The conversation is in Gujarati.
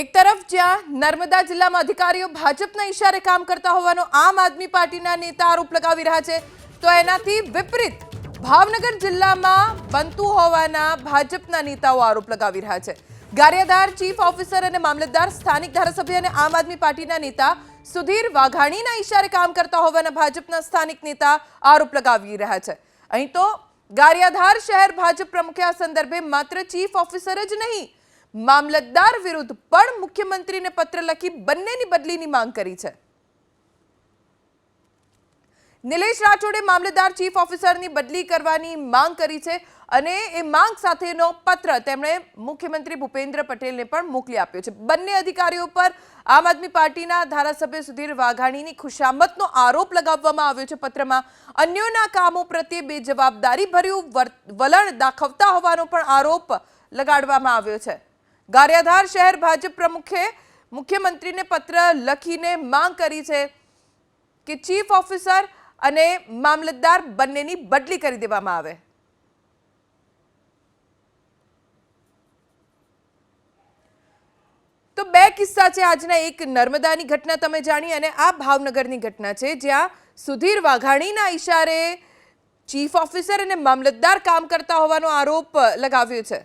એક તરફ જ્યાં નર્મદા જિલ્લામાં અધિકારીઓ ભાજપના ઈશારે કામ કરતા હોવાનો આમ આદમી પાર્ટીના નેતા આરોપ લગાવી રહ્યા છે, તો એનાથી વિપરીત ભાવનગર જિલ્લામાં બનતું હોવાના ભાજપના નેતાઓ આરોપ લગાવી રહ્યા છે. ગારિયાધાર ચીફ ઓફિસર અને મામલતદાર, સ્થાનિક ધારાસભ્ય અને આમ આદમી પાર્ટીના નેતા સુધીર વાઘાણીના ઈશારે કામ કરતા હોવાના ભાજપના સ્થાનિક નેતા આરોપ લગાવી રહ્યા છે. અહીં તો ગારિયાધાર શહેર ભાજપ પ્રમુખે આ સંદર્ભે માત્ર ચીફ ઓફિસર જ નહીં મામલતદાર વિરુદ્ધ પણ મુખ્યમંત્રીને પત્ર લખી બંનેની બદલીની માંગ કરી છે. નિલેશ રાઠોડે મામલતદાર ચીફ ઓફિસરની બદલી કરવાની માંગ કરી છે અને એ માંગ સાથેનો પત્ર તેમણે મુખ્યમંત્રી ભૂપેન્દ્ર પટેલને પણ મોકલી આપ્યો છે. બંને અધિકારીઓ પર આમ આદમી પાર્ટીના ધારાસભ્ય સુધીર વાઘાણીની ખુશામતનો આરોપ લગાવવામાં આવ્યો છે પત્રમાં. અન્યોના કામો પ્રત્યે બેજવાબદારી ભર્યું વલણ દાખવતા હોવાનો પણ આરોપ લગાડવામાં આવ્યો છે. ગારિયાધાર શહેર ભાજપ પ્રમુખે મુખ્યમંત્રીને પત્ર લખીને માંગ કરી છે કે ચીફ ઓફિસર અને મામલતદાર બંનેની બદલી કરી દેવામાં આવે. તો બે કિસ્સા છે આજના. એક નર્મદાની ઘટના તમે જાણી અને આ ભાવનગરની ઘટના છે જ્યાં સુધીર વાઘાણીના ઈશારે ચીફ ઓફિસર અને મામલતદાર કામ કરતા હોવાનો આરોપ લગાવ્યો છે.